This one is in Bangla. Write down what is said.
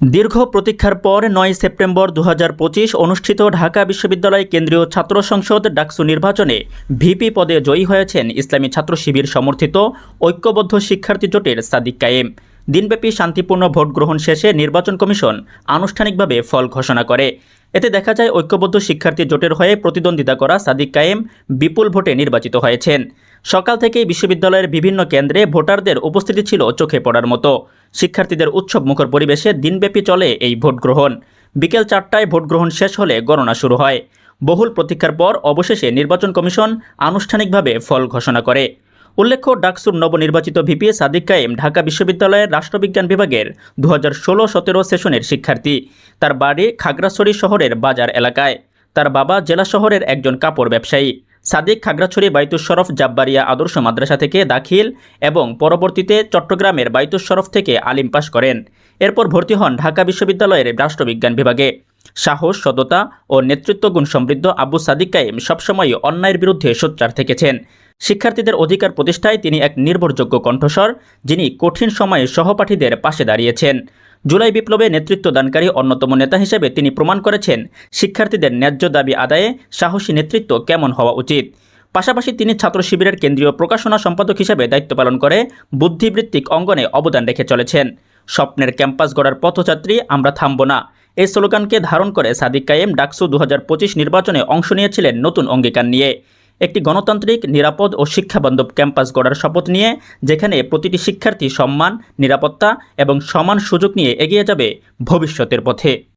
দীর্ঘ প্রতীক্ষার পর নয় সেপ্টেম্বর দু হাজার পঁচিশ অনুষ্ঠিত ঢাকা বিশ্ববিদ্যালয় কেন্দ্রীয় ছাত্র সংসদ ডাকসু নির্বাচনে ভিপি পদে জয়ী হয়েছেন ইসলামী ছাত্র শিবির সমর্থিত ঐক্যবদ্ধ শিক্ষার্থী জোটের সাদিক কায়েম। দিনব্যাপী শান্তিপূর্ণ ভোট গ্রহণ শেষে নির্বাচন কমিশন আনুষ্ঠানিকভাবে ফল ঘোষণা করে। এতে দেখা যায় ঐক্যবদ্ধ শিক্ষার্থী জোটের হয়ে প্রতিদ্বন্দ্বিতা করা সাদিক কায়েম বিপুল ভোটে নির্বাচিত হয়েছেন। সকাল থেকেই বিশ্ববিদ্যালয়ের বিভিন্ন কেন্দ্রে ভোটারদের উপস্থিতি ছিল চোখে পড়ার মতো। শিক্ষার্থীদের উৎসব মুখর পরিবেশে দিনব্যাপী চলে এই ভোট গ্রহণ। বিকেল চারটায় ভোট গ্রহণ শেষ হলে গণনা শুরু হয়। বহুল প্রতীক্ষার পর অবশেষে নির্বাচন কমিশন আনুষ্ঠানিকভাবে ফল ঘোষণা করে। উল্লেখ্য, ডাকসুর নবনির্বাচিত ভিপি সাদিক কায়েম ঢাকা বিশ্ববিদ্যালয়ের রাষ্ট্রবিজ্ঞান বিভাগের দু হাজার ষোলো সতেরো সেশনের শিক্ষার্থী। তার বাড়ি খাগড়াছড়ি শহরের বাজার এলাকায়। তার বাবা জেলা শহরের একজন কাপড় ব্যবসায়ী। সাদিক খাগড়াছড়ি বাইতুস শরফ জাব্বারিয়া আদর্শ মাদ্রাসা থেকে দাখিল এবং পরবর্তীতে চট্টগ্রামের বাইতুস শরফ থেকে আলিম পাশ করেন। এরপর ভর্তি হন ঢাকা বিশ্ববিদ্যালয়ের রাষ্ট্রবিজ্ঞান বিভাগে। সাহস, সততা ও নেতৃত্বগুণ সমৃদ্ধ আবু সাদিক কায়েম সবসময় অন্যায়ের বিরুদ্ধে সোচ্চার থেকেছেন। শিক্ষার্থীদের অধিকার প্রতিষ্ঠায় তিনি এক নির্ভরযোগ্য কণ্ঠস্বর, যিনি কঠিন সময়ে সহপাঠীদের পাশে দাঁড়িয়েছেন। জুলাই বিপ্লবে নেতৃত্ব দানকারী অন্যতম নেতা হিসেবে তিনি প্রমাণ করেছেন শিক্ষার্থীদের ন্যায্য দাবি আদায়ে সাহসী নেতৃত্ব কেমন হওয়া উচিত। পাশাপাশি তিনি ছাত্র শিবিরের কেন্দ্রীয় প্রকাশনা সম্পাদক হিসেবে দায়িত্ব পালন করে বুদ্ধিবৃত্তিক অঙ্গনে অবদান রেখে চলেছেন। স্বপ্নের ক্যাম্পাস গড়ার পথযাত্রী আমরা থামব না। এই স্লোগানকে ধারণ করে সাদিক কায়েম ডাকসু দু হাজার পঁচিশ নির্বাচনে অংশ নিয়েছিলেন নতুন অঙ্গীকার নিয়ে। একটি গণতান্ত্রিক, নিরাপদ ও শিক্ষাবান্ধব ক্যাম্পাস গড়ার শপথ নিয়ে, যেখানে প্রতিটি শিক্ষার্থী সম্মান, নিরাপত্তা এবং সমান সুযোগ নিয়ে এগিয়ে যাবে ভবিষ্যতের পথে।